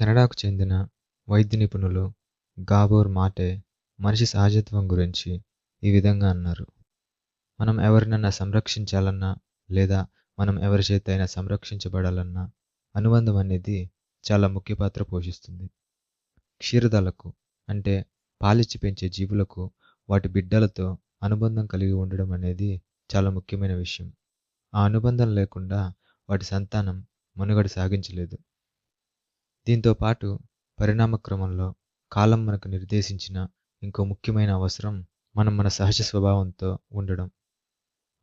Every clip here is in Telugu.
కెనడాకు చెందిన వైద్య నిపుణులు గాబోర్ మాటే మనిషి సహజత్వం గురించి ఈ విధంగా అన్నారు. మనం ఎవరినన్నా సంరక్షించాలన్నా లేదా మనం ఎవరి చేత అయినా సంరక్షించబడాలన్నా అనుబంధం అనేది చాలా ముఖ్య పాత్ర పోషిస్తుంది. క్షీరదాలకు అంటే పాలిచ్చి పెంచే జీవులకు వాటి బిడ్డలతో అనుబంధం కలిగి ఉండడం అనేది చాలా ముఖ్యమైన విషయం. ఆ అనుబంధం లేకుండా వాటి సంతానం మనుగడ సాగించలేదు. దీంతో పాటు పరిణామ క్రమంలో కాలం మనకు నిర్దేశించిన ఇంకో ముఖ్యమైన అవసరం మనం మన సహజ స్వభావంతో ఉండడం.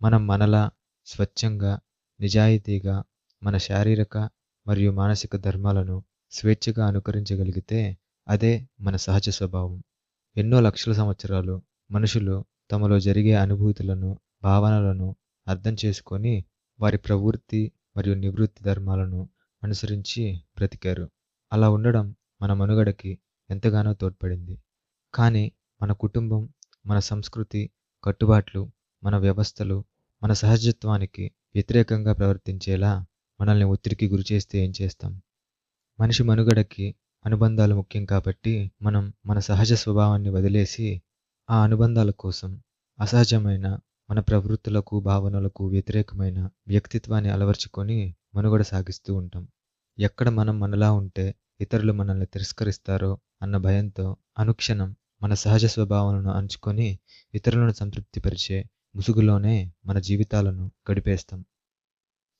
మనం మనలా స్వచ్ఛంగా నిజాయితీగా మన శారీరక మరియు మానసిక ధర్మాలను స్వేచ్ఛగా అనుకరించగలిగితే అదే మన సహజ స్వభావం. ఎన్నో లక్షల సంవత్సరాలు మనుషులు తమలో జరిగే అనుభూతులను భావనలను అర్థం చేసుకొని వారి ప్రవృత్తి మరియు నివృత్తి ధర్మాలను అనుసరించి బ్రతికారు. అలా ఉండడం మన మనుగడకి ఎంతగానో తోడ్పడింది. కానీ మన కుటుంబం మన సంస్కృతి కట్టుబాట్లు మన వ్యవస్థలు మన సహజత్వానికి వ్యతిరేకంగా ప్రవర్తించేలా మనల్ని ఒత్తిడికి గురిచేస్తే ఏం చేస్తాం? మనిషి మనుగడకి అనుబంధాలు ముఖ్యం కాబట్టి మనం మన సహజ స్వభావాన్ని వదిలేసి ఆ అనుబంధాల కోసం అసహజమైన మన ప్రవృత్తులకు భావనలకు వ్యతిరేకమైన వ్యక్తిత్వాన్ని అలవర్చుకొని మనుగడ సాగిస్తూ ఉంటాం. ఎక్కడ మనం మనలా ఉంటే ఇతరులు మనల్ని తిరస్కరిస్తారో అన్న భయంతో అనుక్షణం మన సహజ స్వభావాలను అంచుకొని ఇతరులను సంతృప్తిపరిచే ముసుగులోనే మన జీవితాలను గడిపేస్తాం.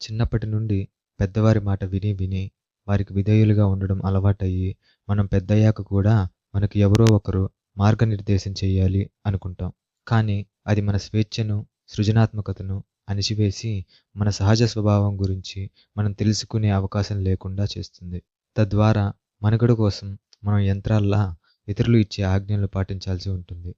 చిన్నప్పటి నుండి పెద్దవారి మాట విని విని వారికి విధేయులుగా ఉండడం అలవాటయ్యి మనం పెద్దయ్యాక కూడా మనకు ఎవరో ఒకరు మార్గనిర్దేశం చేయాలి అనుకుంటాం. కానీ అది మన స్వేచ్ఛను సృజనాత్మకతను అణిచివేసి మన సహజ స్వభావం గురించి మనం తెలుసుకునే అవకాశం లేకుండా చేస్తుంది. తద్వారా మనుగడ కోసం మనం యంత్రాల్లా ఇతరులు ఇచ్చే ఆజ్ఞలు పాటించాల్సి ఉంటుంది.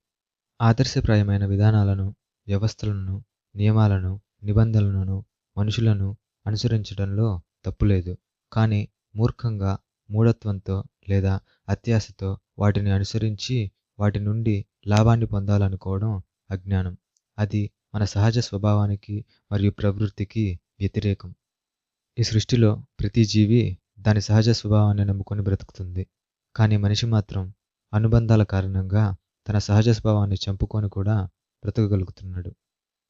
ఆదర్శప్రాయమైన విధానాలను వ్యవస్థలను నియమాలను నిబంధనలను మనుషులను అనుసరించడంలో తప్పులేదు. కానీ మూర్ఖంగా మూఢత్వంతో లేదా అత్యాశతో వాటిని అనుసరించి వాటి నుండి లాభాన్ని పొందాలనుకోవడం అజ్ఞానం. అది మన సహజ స్వభావానికి మరియు ప్రవృత్తికి వ్యతిరేకం. ఈ సృష్టిలో ప్రతి జీవి దాని సహజ స్వభావాన్ని నమ్ముకొని బ్రతుకుతుంది. కానీ మనిషి మాత్రం అనుబంధాల కారణంగా తన సహజ స్వభావాన్ని చంపుకొని కూడా బ్రతకగలుగుతున్నాడు.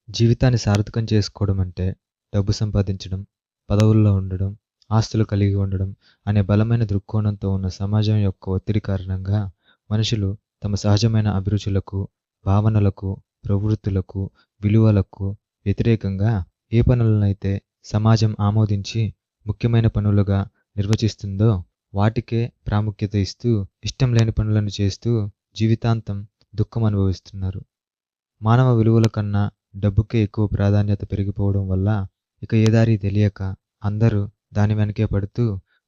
జీవితాన్ని సార్థకం చేసుకోవడం అంటే డబ్బు సంపాదించడం పదవుల్లో ఉండడం ఆస్తులు కలిగి ఉండడం అనే బలమైన దృక్కోణంతో ఉన్న సమాజం యొక్క ఒత్తిడి కారణంగా మనుషులు తమ సహజమైన అభిరుచులకు భావనలకు ప్రవృత్తులకు విలువలకు వ్యతిరేకంగా ఏ పనులనైతే సమాజం ఆమోదించి ముఖ్యమైన పనులుగా నిర్వచిస్తుందో వాటికే ప్రాముఖ్యత ఇస్తూ ఇష్టం లేని పనులను చేస్తూ జీవితాంతం దుఃఖం అనుభవిస్తున్నారు. మానవ విలువల కన్నా డబ్బుకే ఎక్కువ ప్రాధాన్యత పెరిగిపోవడం వల్ల ఇక ఏ దారి తెలియక అందరూ దాని వెనకే పడుతూ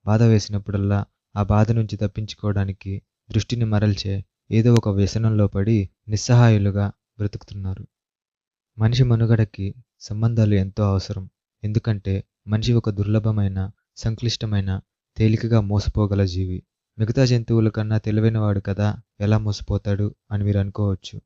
బాధ వేసినప్పుడల్లా ఆ బాధ నుంచి తప్పించుకోవడానికి దృష్టిని మరల్చే ఏదో ఒక వ్యసనంలో పడి నిస్సహాయులుగా బ్రతుకుతున్నారు. మనిషి మనుగడకి సంబంధాలు ఎంతో అవసరం. ఎందుకంటే మనిషి ఒక దుర్లభమైన సంక్లిష్టమైన తేలికగా మోసపోగల జీవి. మిగతా జంతువుల కన్నా తెలివైనవాడు కదా ఎలా మోసపోతాడు అని మీరు అనుకోవచ్చు.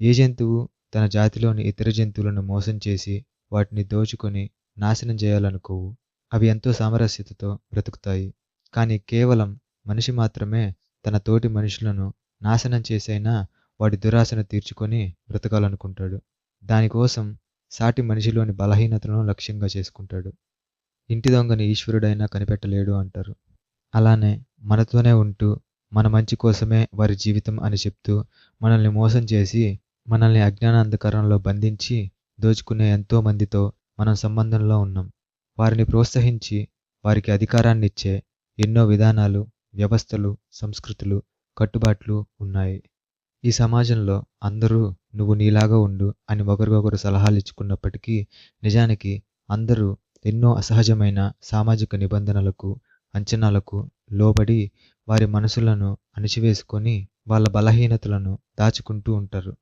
ఏ జంతువు తన జాతిలోని ఇతర జంతువులను మోసం చేసి వాటిని దోచుకొని నాశనం చేయాలనుకోవు. అవి ఎంతో సామరస్యతతో బ్రతుకుతాయి. కానీ కేవలం మనిషి మాత్రమే తన తోటి మనుషులను నాశనం చేసైనా వాడి దురాశను తీర్చుకొని బ్రతకాలనుకుంటాడు. దానికోసం సాటి మనిషిలోని బలహీనతను లక్ష్యంగా చేసుకుంటాడు. ఇంటి దొంగని ఈశ్వరుడైనా కనిపెట్టలేడు అంటారు. అలానే మనతోనే ఉంటూ మన మంచి కోసమే వారి జీవితం అని చెప్తూ మనల్ని మోసం చేసి మనల్ని అజ్ఞాన అంధకారంలో బంధించి దోచుకునే ఎంతో మందితో మనం సంబంధంలో ఉన్నాం. వారిని ప్రోత్సహించి వారికి అధికారాన్ని ఇచ్చే ఎన్నో విధానాలు వ్యవస్థలు సంస్కృతులు కట్టుబాట్లు ఉన్నాయి. ఈ సమాజంలో అందరూ నువ్వు నీలాగా ఉండు అని ఒకరికొకరు సలహాలు ఇచ్చుకున్నప్పటికీ నిజానికి అందరూ ఎన్నో అసహజమైన సామాజిక నిబంధనలకు అంచనాలకు లోబడి వారి మనసులను అణిచివేసుకొని వాళ్ళ బలహీనతలను దాచుకుంటూ ఉంటారు.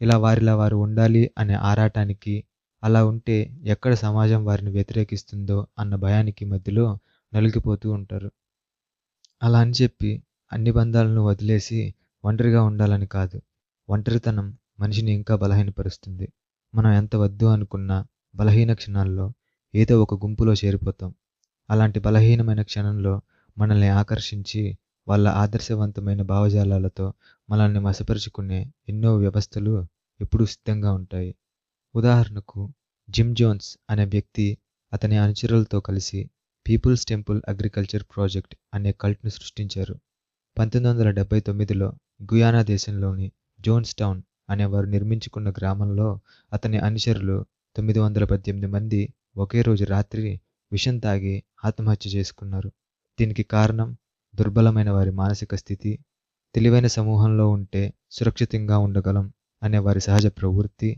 ఇలా వారిలా వారు ఉండాలి అనే ఆరాటానికి అలా ఉంటే ఎక్కడ సమాజం వారిని వ్యతిరేకిస్తుందో అన్న భయానికి మధ్యలో నలిగిపోతూ ఉంటారు. అలా అని చెప్పి అన్ని బంధాలను వదిలేసి ఒంటరిగా ఉండాలని కాదు. ఒంటరితనం మనిషిని ఇంకా బలహీనపరుస్తుంది. మనం ఎంత వద్దు అనుకున్న బలహీన క్షణాల్లో ఏదో ఒక గుంపులో చేరిపోతాం. అలాంటి బలహీనమైన క్షణంలో మనల్ని ఆకర్షించి వాళ్ళ ఆదర్శవంతమైన భావజాలాలతో మనల్ని వశపరుచుకునే ఎన్నో వ్యవస్థలు ఎప్పుడూ సిద్ధంగా ఉంటాయి. ఉదాహరణకు జిమ్ జోన్స్ అనే వ్యక్తి అతని అనుచరులతో కలిసి పీపుల్స్ టెంపుల్ అగ్రికల్చర్ ప్రాజెక్ట్ అనే కల్ట్ను సృష్టించారు. పంతొమ్మిది వందల డెబ్బై తొమ్మిదిలో గుయానా దేశంలోని జోన్స్ టౌన్ అనేవారు నిర్మించుకున్న గ్రామంలో అతని అనుచరులు తొమ్మిది వందల పద్దెనిమిది మంది ఒకే రోజు రాత్రి విషం తాగి ఆత్మహత్య చేసుకున్నారు. దీనికి కారణం దుర్బలమైన వారి మానసిక స్థితి తెలివైన సమూహంలో ఉంటే సురక్షితంగా ఉండగలం అనే వారి సహజ ప్రవృత్తి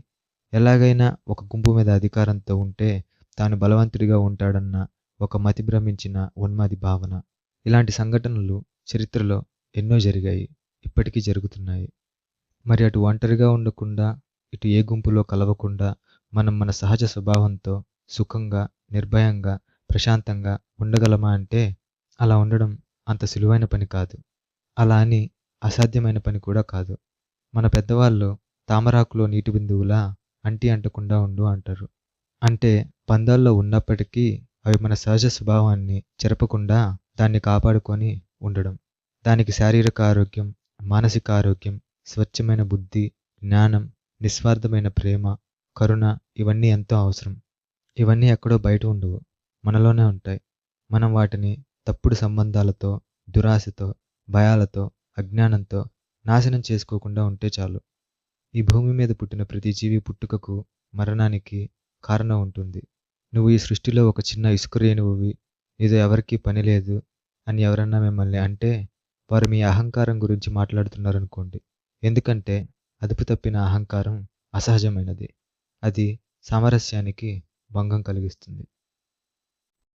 ఎలాగైనా ఒక గుంపు మీద అధికారంతో ఉంటే తాను బలవంతుడిగా ఉంటాడన్న ఒక మతి భ్రమించిన ఉన్మాది భావన. ఇలాంటి సంఘటనలు చరిత్రలో ఎన్నో జరిగాయి. ఇప్పటికీ జరుగుతున్నాయి. మరి అటు ఒంటరిగా ఉండకుండా ఇటు ఏ గుంపులో కలవకుండా మనం మన సహజ స్వభావంతో సుఖంగా నిర్భయంగా ప్రశాంతంగా ఉండగలమా అంటే అలా ఉండడం అంత సులువైన పని కాదు. అలా అని అసాధ్యమైన పని కూడా కాదు. మన పెద్దవాళ్ళు తామరాకులో నీటి బిందువులా అంటి అంటకుండా ఉండు అంటారు. అంటే పందాల్లో ఉన్నప్పటికీ అవి మన సహజ స్వభావాన్ని చెరపకుండా దాన్ని కాపాడుకొని ఉండడం. దానికి శారీరక ఆరోగ్యం మానసిక ఆరోగ్యం స్వచ్ఛమైన బుద్ధి జ్ఞానం నిస్వార్థమైన ప్రేమ కరుణ ఇవన్నీ ఎంతో అవసరం. ఇవన్నీ ఎక్కడో బయట ఉండవు మనలోనే ఉంటాయి. మనం వాటిని తప్పుడు సంబంధాలతో దురాశతో భయాలతో అజ్ఞానంతో నాశనం చేసుకోకుండా ఉంటే చాలు. ఈ భూమి మీద పుట్టిన ప్రతి జీవి పుట్టుకకు మరణానికి కారణం ఉంటుంది. నువ్వు ఈ సృష్టిలో ఒక చిన్న ఇసుక రేణువువి నీతో ఎవరికీ పని లేదు అని ఎవరన్నా మిమ్మల్ని అంటే వారు మీ అహంకారం గురించి మాట్లాడుతున్నారనుకోండి. ఎందుకంటే అదుపు తప్పిన అహంకారం అసహజమైనది. అది సామరస్యానికి భంగం కలిగిస్తుంది.